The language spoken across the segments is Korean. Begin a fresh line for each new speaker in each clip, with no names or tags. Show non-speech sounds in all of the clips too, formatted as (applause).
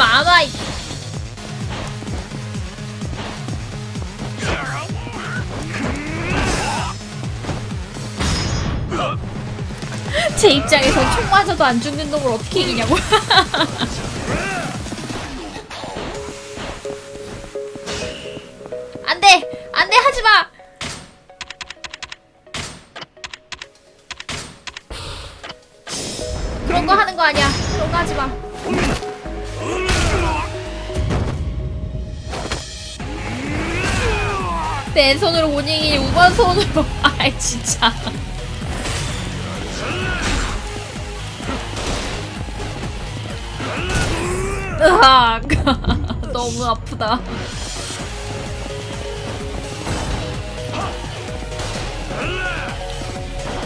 일로 안 와. 이- (laughs) 제 입장에서 총 맞아도 안 죽는 놈을 어떻게 이기냐고. (laughs) 왼손으로 오닝이 우번손으로. (laughs) 아이, 진짜. 으악. (laughs) 너무 아프다.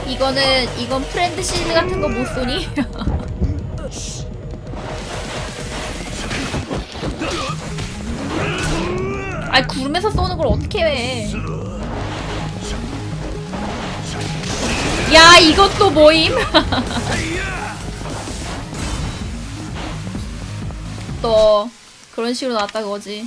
이거는 이건 프렌드 실드 같은 거 못 쏘니? (laughs) 아이 구름에서 쏘는 걸 어떻게 해? 야 이것도 모임? (laughs) 또 그런 식으로 나왔다 그거지.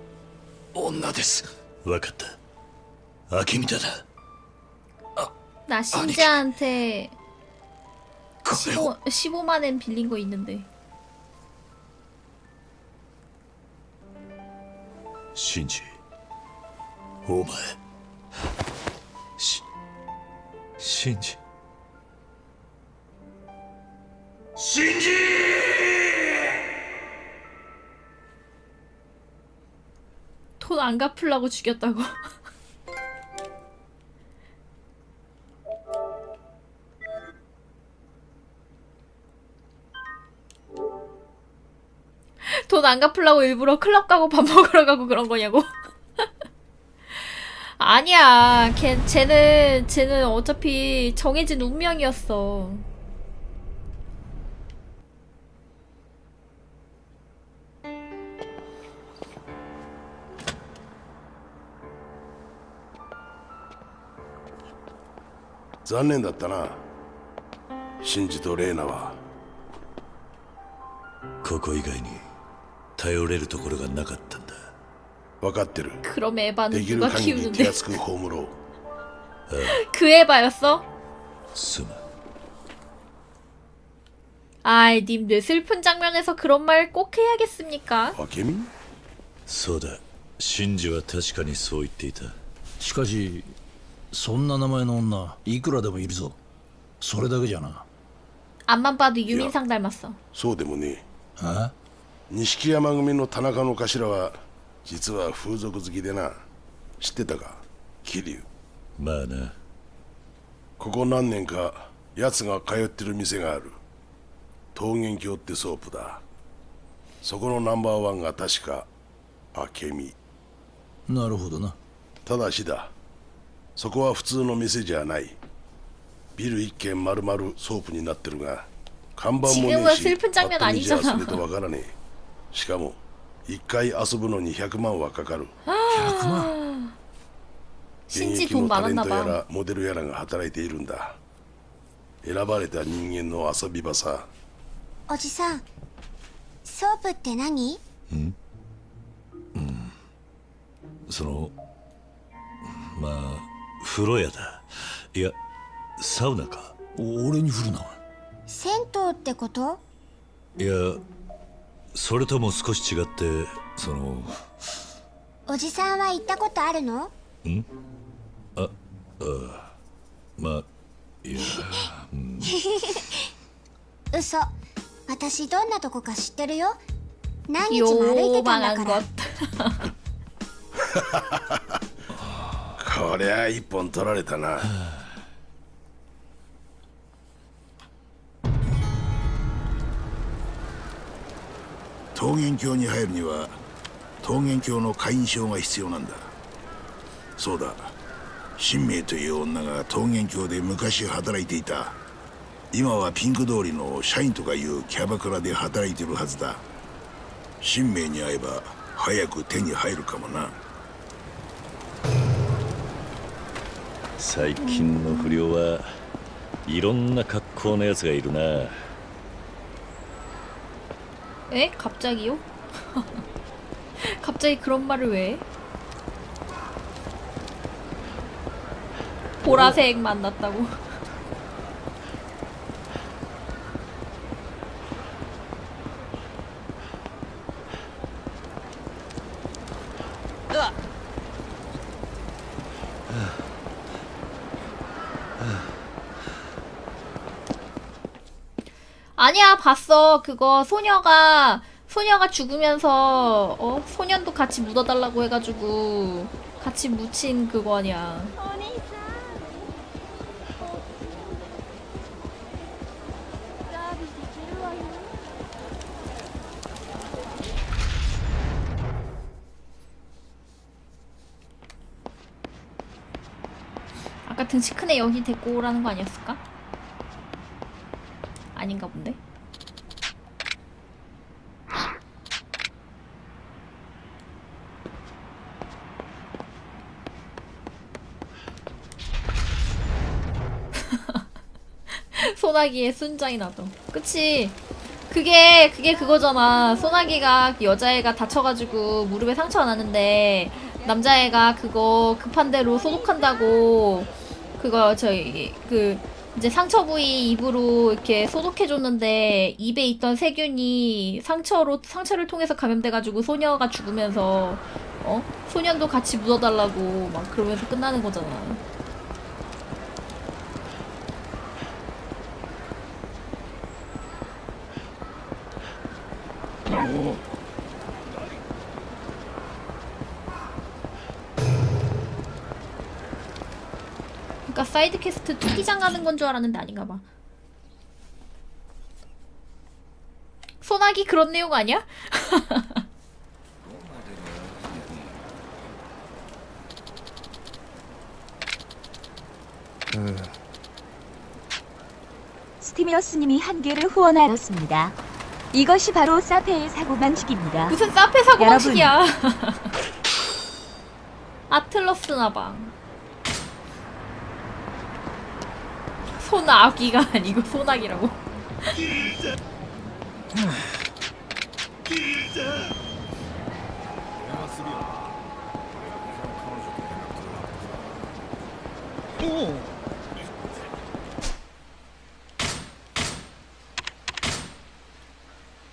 女です
わかったアケミタだ
나 신지한테
これを
15, 15만 엔 빌린 거 있는데.
シンジお前しシンジシ
돈 안 갚으려고 죽였다고. (laughs) 돈 안 갚으려고 일부러 클럽 가고 밥 (laughs) 먹으러 가고 그런 거냐고. (laughs) 아니야. 걔 쟤는 쟤는 어차피 정해진 운명이었어.「
残念だったなシンジとレイナは
ここ以外に頼れるところがなかったんだ
分かってる
그럼 에바는
できる
누가
限り手
키우는데?
厚く葬ろう
그 에바였어?
すまん
아이, 님, 내 슬픈 장면에서 그런 말 꼭 해야겠습니까?
明美
そうだシンジは確かにそう言っていた
しかし そんな名前の女いくらでもいるぞそれだけじゃな
앞만 봐도 유민상 닮았어.
そうでもね
あ
錦山組の田中の頭は実は風俗好きでな知ってたか桐生
まあな
ここ何年か奴が通ってる店がある桃源郷ってソープだそこのナンバーワンが確か明美
なるほどな
ただしだ そこは普通の店じゃない。ビル一軒丸々ソープになってるが看板もねえしあじゃとわからねえ。しかも一回遊ぶのに100万はかかる。
100万？
現役のタレントやらモデルやらが働いているんだ。選ばれた人間の遊び場さ。
おじさんソープって何？ん？うん。
そのまあ風呂屋だ。いやサウナか。
俺に振るな。
銭湯ってこと？
いやそれとも少し違ってその
おじさんは行ったことあるの？ん？
ああまあいや、うん、(laughs)
嘘。私どんなとこか知ってるよ？何日も歩いてたんだから。(laughs)
こりゃ一本取られたな。桃源郷に入るには桃源郷の会員証が必要なんだ。そうだ。新明という女が桃源郷で昔働いていた。今はピンク通りの社員とかいうキャバクラで働いてるはずだ。新明に会えば早く手に入るかもな。
最近の不良はいろんな格好のやつがいるな
에? 갑자기요? 갑자기 그런 말을 왜? 해? 보라색 만났다고. 아니야, 봤어. 그거 소녀가 소녀가 죽으면서 어 소년도 같이 묻어달라고 해가지고 같이 묻힌 그거 아니야. 아까 등치 큰애 여기 데리고 오라는 거 아니었을까? 아닌가 본데? (laughs) 소나기의 순장이 나도. 그치? 그게 그게 그거잖아. 소나기가 그 여자애가 다쳐가지고 무릎에 상처가 났는데 남자애가 그거 급한 대로 소독한다고 그거 저희 그 이제 상처 부위 입으로 이렇게 소독해줬는데 입에 있던 세균이 상처로 상처를 통해서 감염돼가지고 소녀가 죽으면서 어 소년도 같이 묻어달라고 막 그러면서 끝나는 거잖아. 그 러니까 사이드 퀘스트 투기장 가는 건 줄 알았는데 아닌가 봐. 소나기 그런 내용 아니야? (laughs)
스티미어스님이 한 개를 후원하였습니다. 이것이 바로 사페의 사고 방식입니다.
무슨 사페 사고. 방식이야. (laughs) 아틀러스 나방. 소나기가 (laughs) 아니고 소나기라고.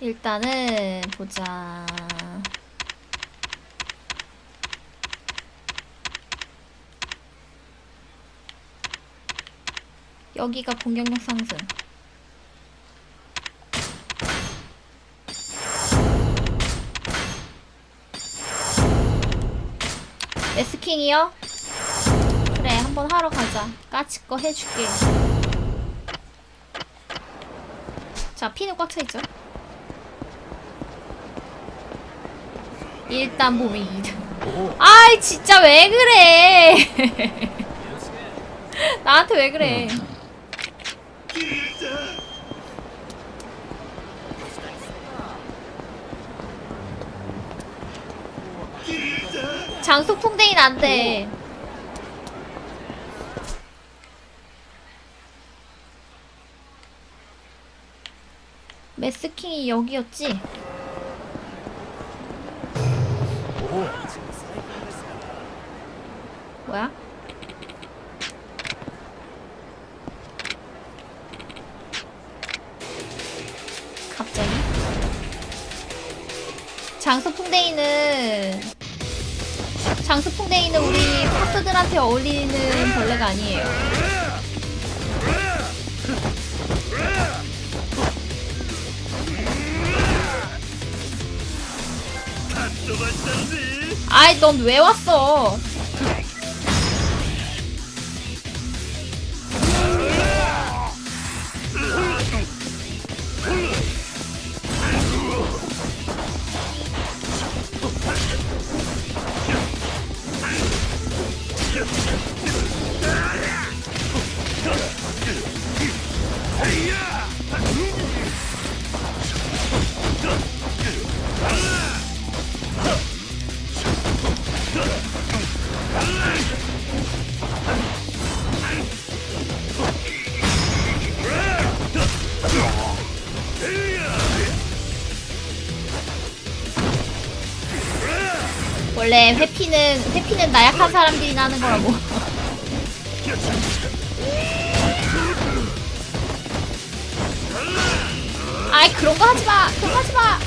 일단은 보자. 여기가 공격력 상승. 에스킹이요? 그래, 한번 하러 가자. 까치 거 해줄게. 자, 피는 꽉 차있죠? 일단 보면 2등. 아이, 진짜 왜 그래! (laughs) 나한테 왜 그래? 장속 풍뎅이는 안 돼. 메스킹이 여기였지? 뭐야? 갑자기? 장소 풍뎅이는 장수풍뎅이는 우리 파스들한테 어울리는 벌레가 아니에요. 아이, 넌 왜 왔어? Yes! 원래 회피는 회피는 나약한 사람들이 나는 거라고. (laughs) 아이 그런 거 하지 마. 그런 거 하지 마.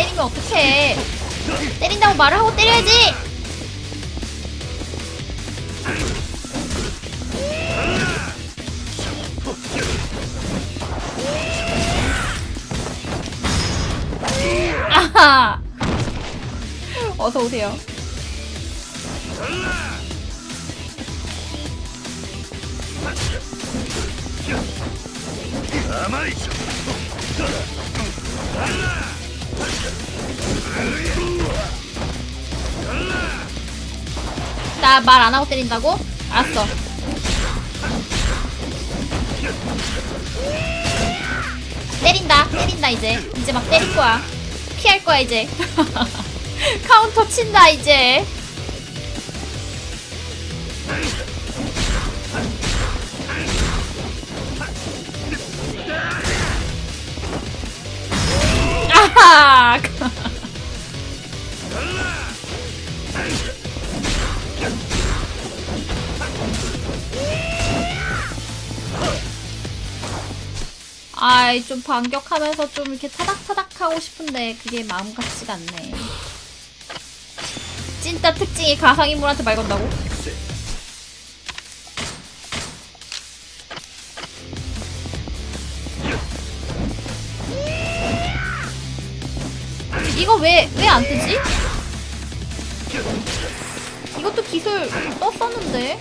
때리면 어떡해? 때린다고 말을 하고 때려야지. 아하. 어서 오세요. 나 말 안 하고 때린다고? 알았어. 때린다, 때린다 이제. 이제 막 때릴 거야. 피할 거야 이제. (laughs) 카운터 친다 이제. 아하! (laughs) 아이 좀 반격하면서 좀 이렇게 타닥타닥 하고 싶은데 그게 마음 같지가 않네. 찐따 특징이 가상인물한테 말 건다고? 왜 왜 안 뜨지? 이것도 기술 떴었는데.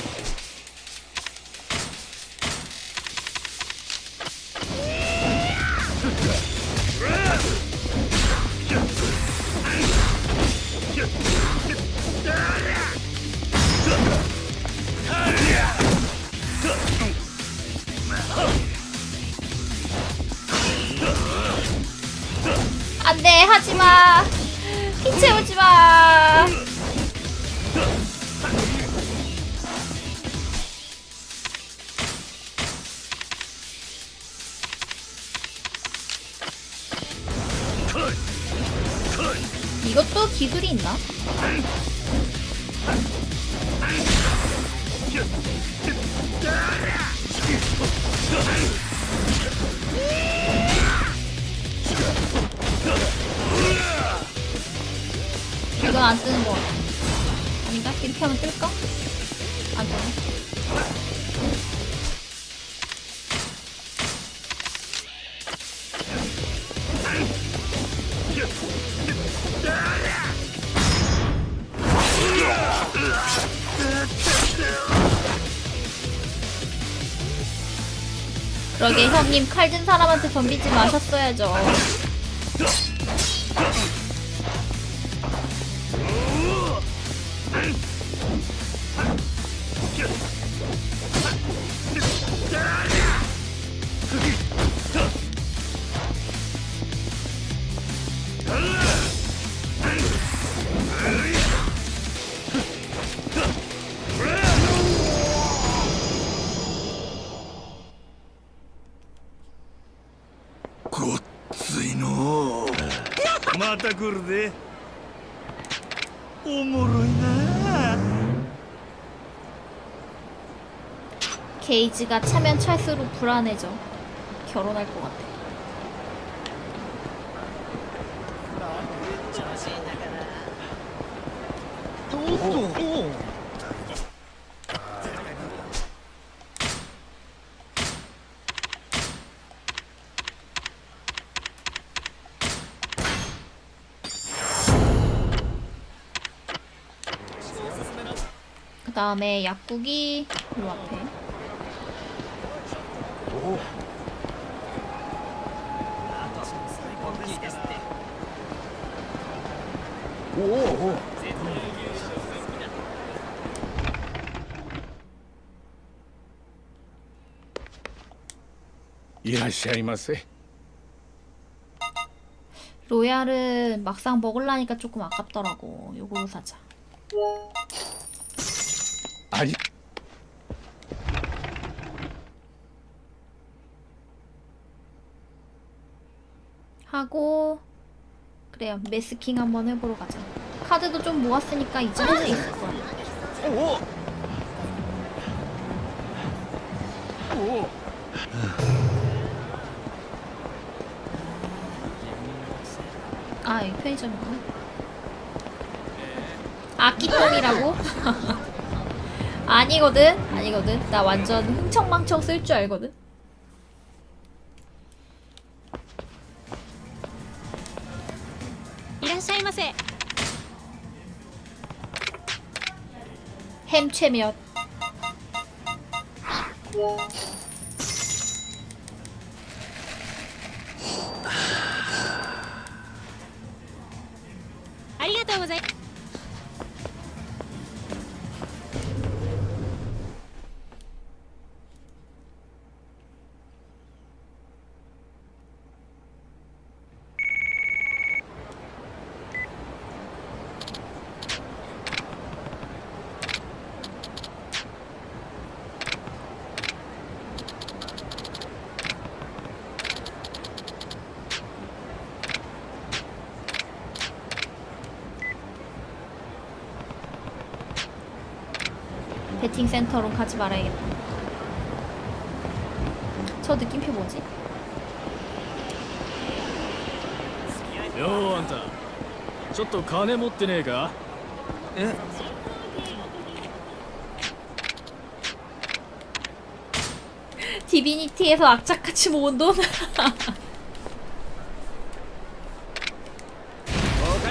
이것도 기술이 있나? 이건 안 뜨는 거. 아닌가? 이렇게 하면 뜰까? 그러게 형님 칼 든 사람한테 덤비지 마셨어야죠.
た来るでおもろいな
게이지가 차면 찰수록 불안해져. 결혼할 것 같아. 다음에 약국이 이 앞에.
오. 오. 오. 이라시아이마세.
로얄은 막상 먹을라니까 조금 아깝더라고. 요거로 사자. 하고 그래요. 메스킹 한번 해보러 가자. 카드도 좀 모았으니까 이제 할 수 있을 거야. 아, 이 편의점이구나. 아끼통이라고? (laughs) 아니거든? 아니거든. 나 완전 흥청망청 쓸 줄 알거든? 햄채면 베팅 센터로 가지 말아야겠다. 저 느낌표 뭐지?
ようあんたちょっと金持ってねえか
え
디비니티에서 악착같이 모은 돈? (laughs)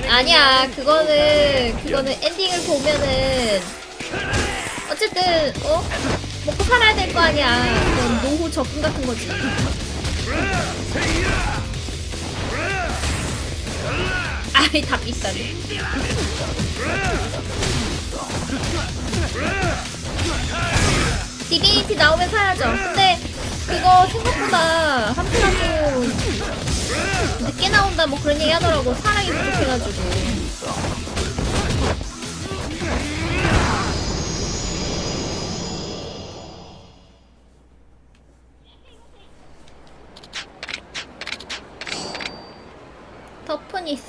아니야 그거는 그거는 엔딩을 보면은 어쨌든 어? 먹고 살아야 될 거 아니야. 그건 노후 적금 같은 거지. 아이 다 비싸네 디비니티 나오면 사야죠. 근데 그거 생각보다 한편으로 늦게 나온다 뭐 그런 얘기 하더라고. 사랑이 부족해가지고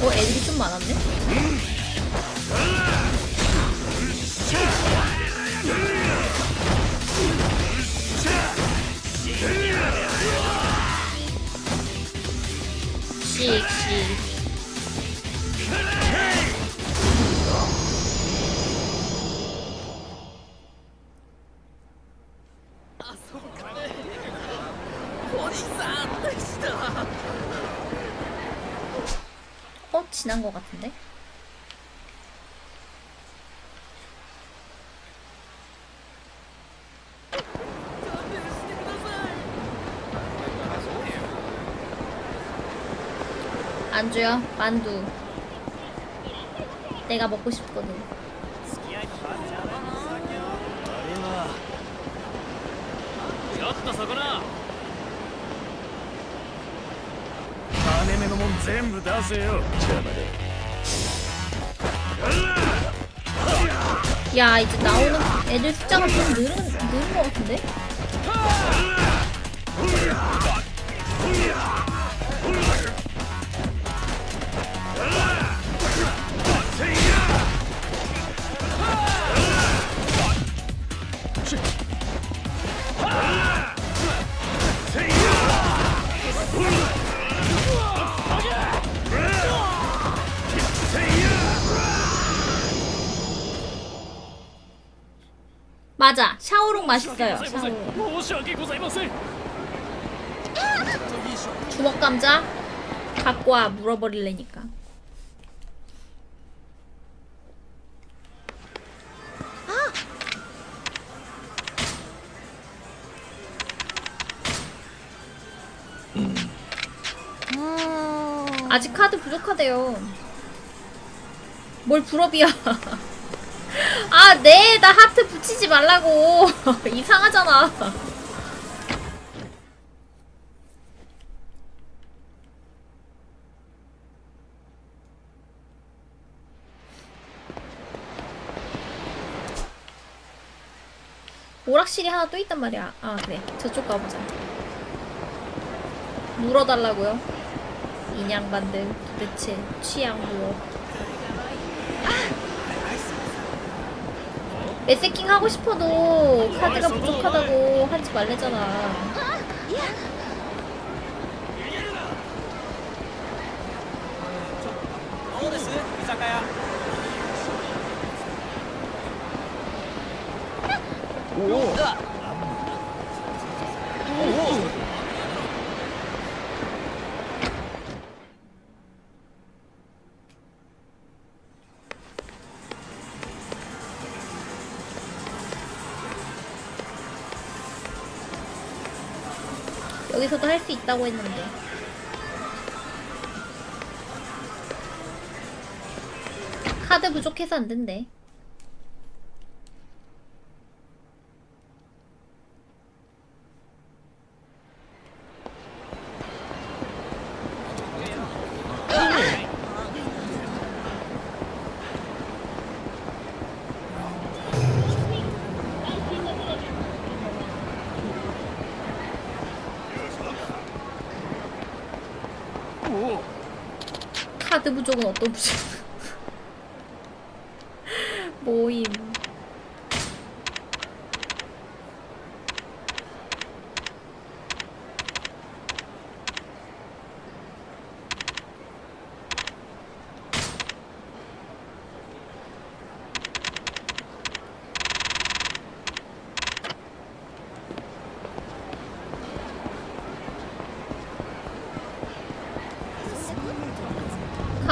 어, 애들이 좀 많았네? 씩씩. 아, 어 지난 것 같은데? 안주야 만두. 내가 먹고 싶거든
のもん全部出せよ
야 이제 나오는 애들 숫자가 좀 늘은 늘은 것 같은데? 맞아. 샤오롱 맛있어요. 샤오롱. 주먹 감자 갖고 와 물어버릴래니까. 아! 음. 아직 카드 부족하대요. 뭘 불업이야. (laughs) 아, 네, 나 하트 붙이지 말라고. (laughs) 이상하잖아. 오락실이 하나 또 있단 말이야. 아, 그래. 저쪽 가보자. 물어달라고요? 인양반들 도대체 취향 무엇? 매세킹 하고 싶어도 카드가 부족하다고 하지 말래잖아. 수 있다고 했는데. 카드 부족해서 안 된대. 부족은 어떤 부족? 모임.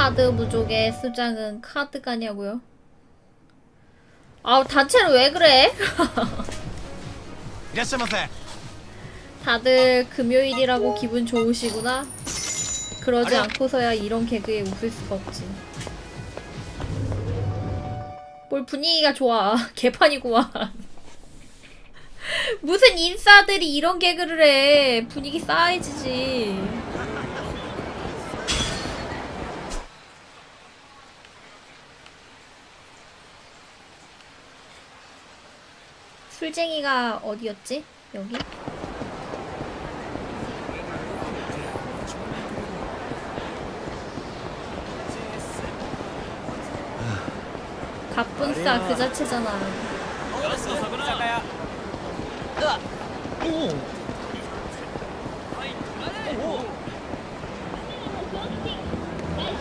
카드 부족의 수장은 카드가냐고요? 아우 단체로 왜 그래? (laughs) 다들 금요일이라고 기분 좋으시구나? 그러지 않고서야 이런 개그에 웃을 수가 없지. 뭘 분위기가 좋아. (laughs) 개판이구만. (laughs) 무슨 인싸들이 이런 개그를 해. 분위기 싸해지지. 술쟁이가 어디였지? 여기? 갑분싸 그 자체잖아.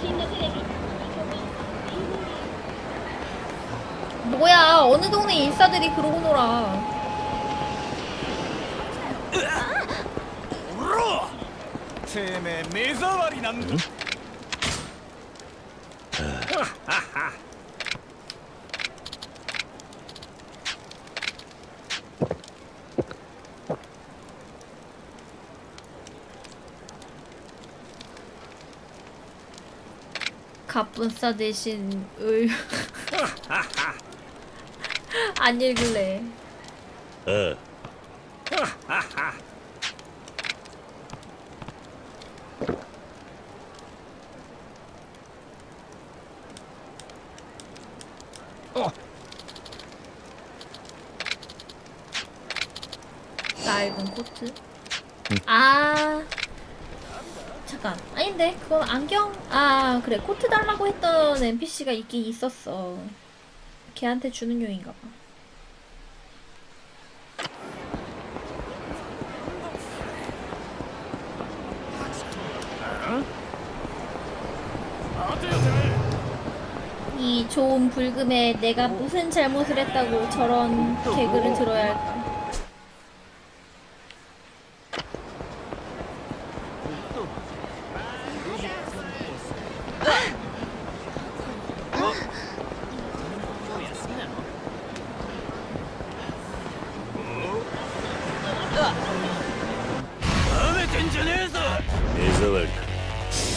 ち
뭐야? 어느 동네 인싸들이 그러고 놀아? 갑분싸 대신 을. (laughs) 안 읽을래.
あ
낡은 코트. 아. 잠깐. 아닌데 그건 안경. 아 그래 코트 달라고 했던 NPC가 있긴 있었어. 걔한테 주는 용인가 봐. 이 좋은 불금에 내가 무슨 잘못을 했다고 저런 개그를 들어야 할까?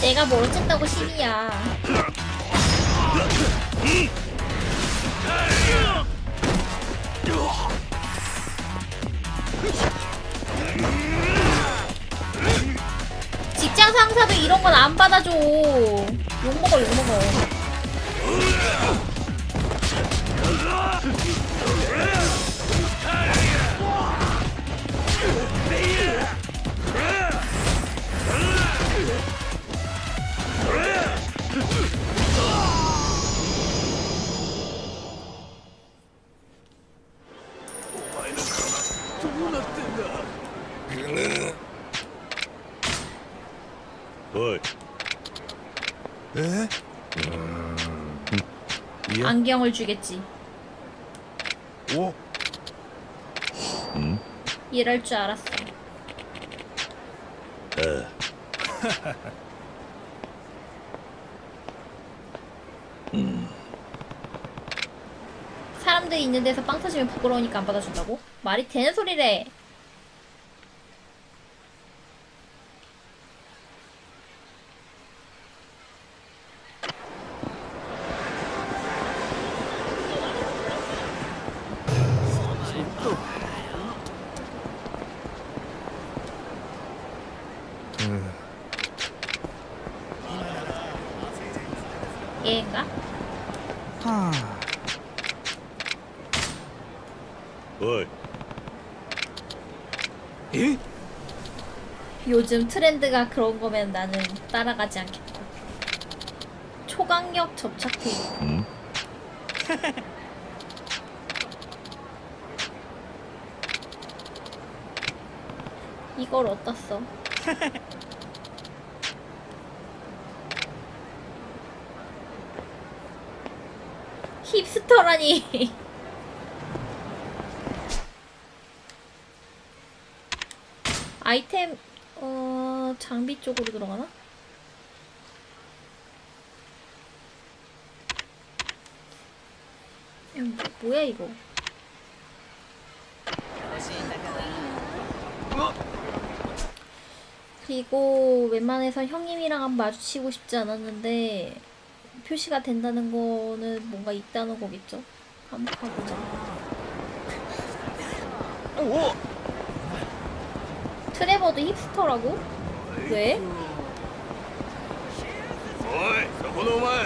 내가 뭘 어쨌다고 시비야. (laughs) 직장 상사도 이런 건 안 받아줘. 욕먹어, 욕먹어. 안경을 주겠지.
오
이럴 줄 알았어.
あ (laughs)
사람들이 있는 데서 빵 터지면 부끄러우니까 안 받아준다고? 말이 되는 소리래. 요즘 트렌드가 그런 거면 나는 따라가지 않겠다. 초강력 접착 테이프.
ん (laughs)
이걸 어디다 써? (laughs) 힙스터라니. (laughs) 아이템 어 장비 쪽으로 들어가나? 야, 뭐, 뭐야 이거? 그리고 웬만해서 형님이랑 한번 마주치고 싶지 않았는데 표시가 된다는 거는 뭔가 있다는 거겠죠? 한번 가보자. 트레버도 힙스터라고? 왜?
おいそこのお前